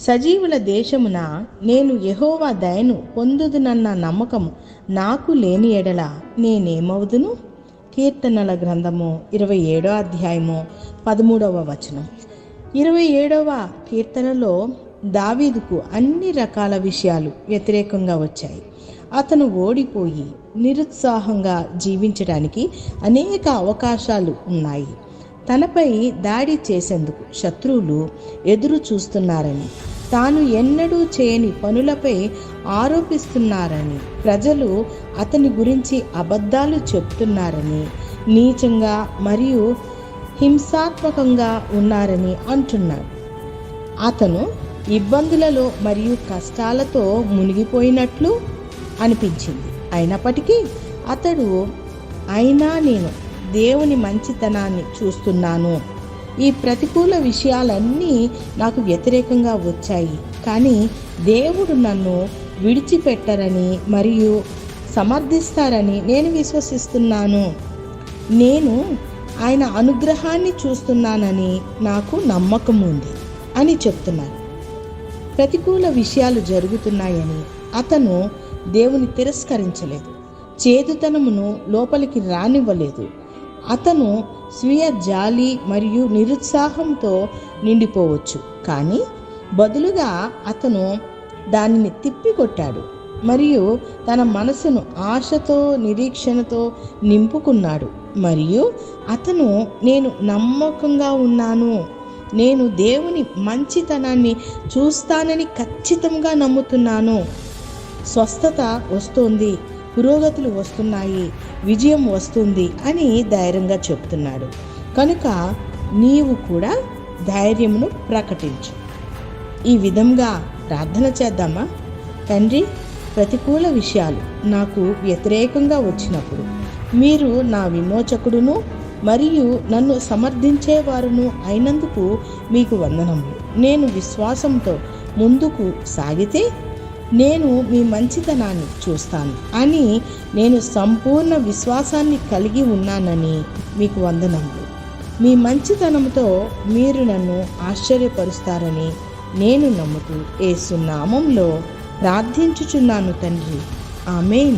సజీవుల దేశమున నేను యహోవా దయను పొందుదునన్న నమ్మకం నాకు లేని ఎడల నేనేమవుదును? కీర్తనల గ్రంథము ఇరవై ఏడో అధ్యాయము పదమూడవ వచనం. ఇరవై ఏడవ కీర్తనలో దావీదుకు అన్ని రకాల విషయాలు వ్యతిరేకంగా వచ్చాయి. అతను ఓడిపోయి నిరుత్సాహంగా జీవించడానికి అనేక అవకాశాలు ఉన్నాయి. తనపై దాడి చేసేందుకు శత్రువులు ఎదురు చూస్తున్నారని తాను ఎన్నడూ చేయని పనులపై ఆరోపిస్తున్నారని ప్రజలు అతని గురించి అబద్ధాలు చెప్తున్నారని నీచంగా మరియు హింసాత్మకంగా ఉన్నారని అంటున్నాడు అతను ఇబ్బందులలో మరియు కష్టాలతో మునిగిపోయినట్లు అనిపించింది. అయినప్పటికీ అతడు అయినా నేను దేవుని మంచితనాన్ని చూస్తున్నాను. ఈ ప్రతికూల విషయాలన్నీ నాకు వ్యతిరేకంగా వచ్చాయి. కానీ దేవుడు నన్ను విడిచిపెట్టరని మరియు సమర్థిస్తారని నేను విశ్వసిస్తున్నాను. నేను ఆయన అనుగ్రహాన్ని చూస్తున్నానని నాకు నమ్మకం ఉంది అని చెప్తున్నారు ప్రతికూల విషయాలు జరుగుతున్నాయని అతను దేవుని తిరస్కరించలేదు. చేదుతనమును లోపలికి రానివ్వలేదు. అతను స్వీయ జాలి మరియు నిరుత్సాహంతో నిండిపోవచ్చు. కానీ బదులుగా అతను దానిని తిప్పికొట్టాడు మరియు తన మనసును ఆశతో నిరీక్షణతో నింపుకున్నాడు. మరియు అతను నేను నమ్మకంగా ఉన్నాను. నేను దేవుని మంచితనాన్ని చూస్తానని ఖచ్చితంగా నమ్ముతున్నాను. స్వస్థత వస్తుంది. పురోగతులు వస్తున్నాయి విజయం వస్తుంది అని ధైర్యంగా చెప్తున్నాడు. కనుక నీవు కూడా ధైర్యమును ప్రకటించు. ఈ విధంగా ప్రార్థన చేద్దామా? తండ్రి ప్రతికూల విషయాలు నాకు వ్యతిరేకంగా వచ్చినప్పుడు మీరు నా విమోచకుడును మరియు నన్ను సమర్థించేవారును అయినందుకు మీకు వందనములు. నేను విశ్వాసంతో ముందుకు సాగితే నేను మీ మంచితనాన్ని చూస్తాను అని నేను సంపూర్ణ విశ్వాసాన్ని కలిగి ఉన్నానని మీకు వందనములు. మీ మంచితనంతో మీరు నన్ను ఆశ్చర్యపరుస్తారని నేను నమ్ముతూ ఏసునామంలో ప్రార్థించుచున్నాను తండ్రి. ఆమెన్.